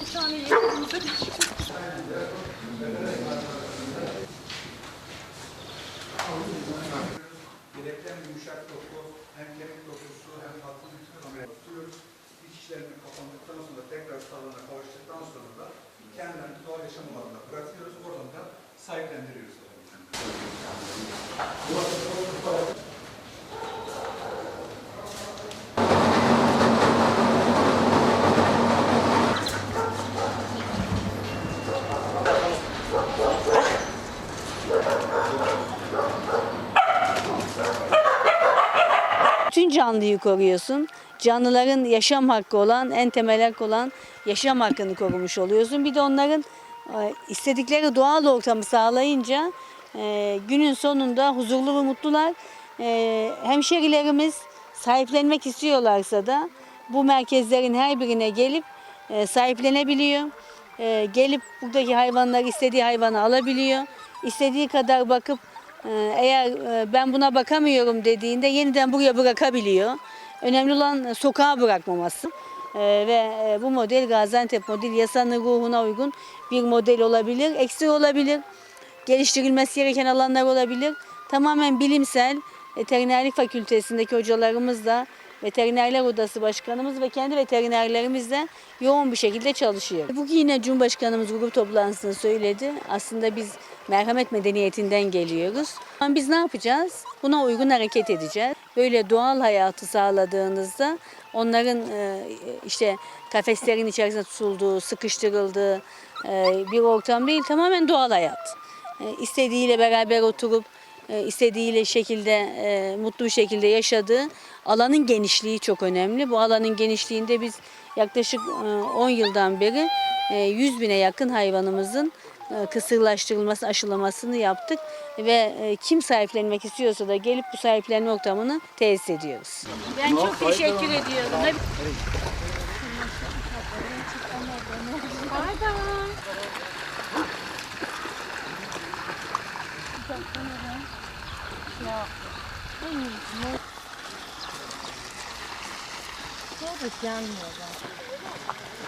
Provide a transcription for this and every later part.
Bir tane yemeğimize Bilekten yumuşak doku, hem kemik dokusu hem tatlı bütün ameliyat tutuyoruz. İşlerini kapandıktan sonra tekrar sağlığına kavuştuktan sonra da kendilerini doğal yaşam alanına bırakıyoruz. Oradan da sahiplendiriyoruz. Bütün canlıyı koruyorsun. Canlıların yaşam hakkı olan, en temel hak olan yaşam hakkını korumuş oluyorsun. Bir de onların e, istedikleri doğal ortamı sağlayınca e, günün sonunda huzurlu ve mutlular. E, hemşerilerimiz sahiplenmek istiyorlarsa da bu merkezlerin her birine gelip sahiplenebiliyor. Gelip buradaki hayvanlar istediği hayvanı alabiliyor. İstediği kadar bakıp eğer e, ben buna bakamıyorum dediğinde yeniden buraya bırakabiliyor. Önemli olan sokağa bırakmaması. E, ve e, bu model Gaziantep model yasanın ruhuna uygun bir model olabilir. Eksik olabilir. Geliştirilmesi gereken alanlar olabilir. Tamamen bilimsel veterinerlik fakültesindeki hocalarımız da Veterinerler Odası Başkanımız ve kendi veterinerlerimiz de yoğun bir şekilde çalışıyor. Bugün yine Cumhurbaşkanımız grup toplantısında söyledi. Aslında biz merhamet medeniyetinden geliyoruz. Biz ne yapacağız? Buna uygun hareket edeceğiz. Böyle doğal hayatı sağladığınızda onların e, işte kafeslerin içerisinde tutulduğu, sıkıştırıldığı e, bir ortam değil. Tamamen doğal hayat. E, İstediğiyle beraber oturup istediğiyle şekilde mutlu bir şekilde yaşadığı alanın genişliği çok önemli. Bu alanın genişliğinde biz yaklaşık e, 10 yıldan beri e, 100 bine yakın hayvanımızın kısırlaştırılması, aşılamasını yaptık ve e, kim sahiplenmek istiyorsa da gelip bu sahiplenme ortamını tesis ediyoruz. Ben çok teşekkür ediyorum.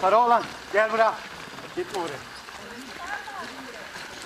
Karaoğlan gel buraya. Gitme oraya.